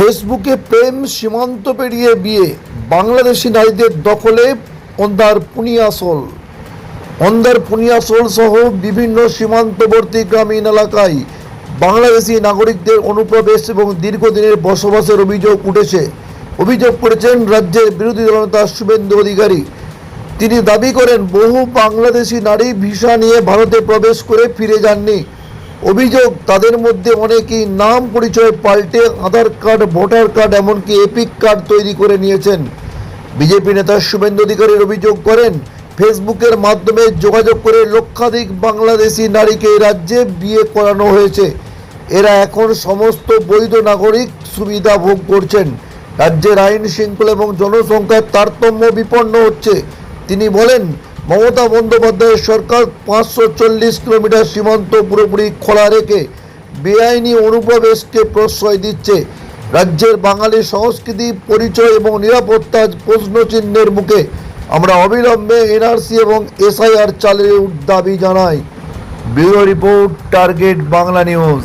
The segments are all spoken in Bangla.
ফেসবুকে প্রেম সীমান্ত পেরিয়ে বিয়ে। বাংলাদেশি নারীদের দখলে অন্ধার পুনিয়াসল। অন্ধার পুনিয়াসল সহ বিভিন্ন সীমান্তবর্তী গ্রামীণ এলাকায় বাংলাদেশি নাগরিকদের অনুপ্রবেশ এবং দীর্ঘদিনের বসবাসের অভিযোগ উঠেছে। অভিযোগ করেছেন রাজ্যের বিরোধী দলনেতা শুভেন্দু অধিকারী। তিনি দাবি করেন, বহু বাংলাদেশি নারী ভিসা নিয়ে ভারতে প্রবেশ করে ফিরে যাননি। অভিযোগ, তাদের মধ্যে অনেকেই নাম পরিচয় পাল্টে আধার কার্ড, ভোটার কার্ড, এমনকি এপিক কার্ড তৈরি করে নিয়েছেন। বিজেপি নেতা শুভেন্দু অধিকারীর অভিযোগ করেন, ফেসবুকের মাধ্যমে যোগাযোগ করে লক্ষাধিক বাংলাদেশি নারীকে এই রাজ্যে বিয়ে করানো হয়েছে। এরা এখন সমস্ত বৈধ নাগরিক সুবিধা ভোগ করছেন। রাজ্যের আইন শৃঙ্খলা এবং জনসংখ্যার তারতম্য বিপন্ন হচ্ছে। তিনি বলেন মমতা বন্দ্যোপাধ্যায়ের সরকার পাঁচশো চল্লিশ কিলোমিটার সীমান্ত পুরোপুরি খোলা রেখে বেআইনি অনুপ্রবেশকে প্রশ্রয় দিচ্ছে। রাজ্যের বাঙালি সংস্কৃতি, পরিচয় এবং নিরাপত্তা প্রশ্নচিহ্নের মুখে আমরা অবিলম্বে এনআরসি এবং এসআইআর চালের দাবি জানাই। Bureau report, target Bangla news.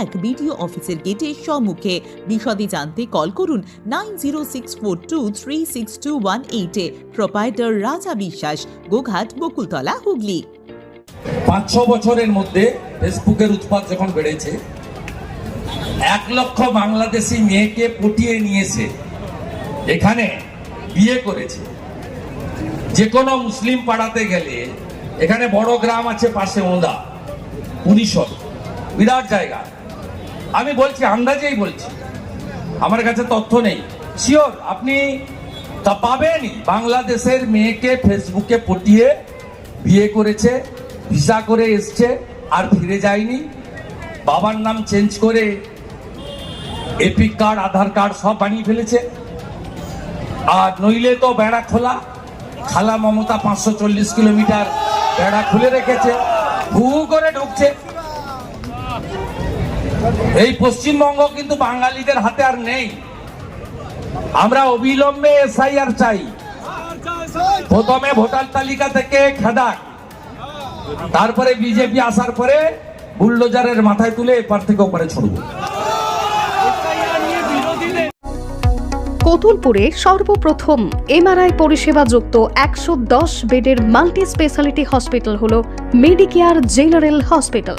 এক বিডিও অফিসের গেটের সম্মুখে। বিশদে জানতে কল করুন nine zero six four two three six two one এইটে প্রোপাইটার রাজা বিশ্বাস, গোঘাট, বকুলতলা, হুগলি। পাঁচ ছ বছরের মধ্যে ফেসবুকের উৎপাদ যখন বেড়েছে, এক লক্ষ বাংলাদেশি মেয়েকে পটিয়ে নিয়েছে, এখানে বিয়ে করেছে। যে কোনো মুসলিম পাড়াতে গেলে, এখানে বড় গ্রাম আছে পাশে ওদা উনিশশো বিরাট জায়গা। আমি বলছি, আন্দাজেই বলছি। আমার কাছে তথ্য নেই। শিওর আপনি তা পাবেনই। বাংলাদেশের মেয়েকে ফেসবুকে পটিয়ে বিয়ে করেছে, ভিসা করে এসছে, আর ফিরে যায়নি। বাবার নাম চেঞ্জ করে এপিক কার্ড আধার কার্ড সব বানিয়ে ফেলেছে। আর নইলে তো বেড়া খোলা। খালা মমতা পাঁচশো চল্লিশ কিলোমিটার বেড়া খুলে রেখেছে। হু হু করে ঢুকছে। এই পশ্চিমবঙ্গ কিন্তু বাঙালিদের হাতে আর নেই। আমরা অবিলম্বে এসআইআর চাই। প্রথমে ভোটার তালিকা থেকে খেদাক। তারপরে বিজেপি আসার পরে বুলডোজারের মাথায় তুলে এপার থেকে ওপারে ছড়বো। কতুলপুরে সর্বপ্রথম এমআরআই পরিষেবা যুক্ত একশো দশ বেডের মাল্টি স্পেশালিটি হসপিটাল হল মেডিকেয়ার জেনারেল হসপিটাল।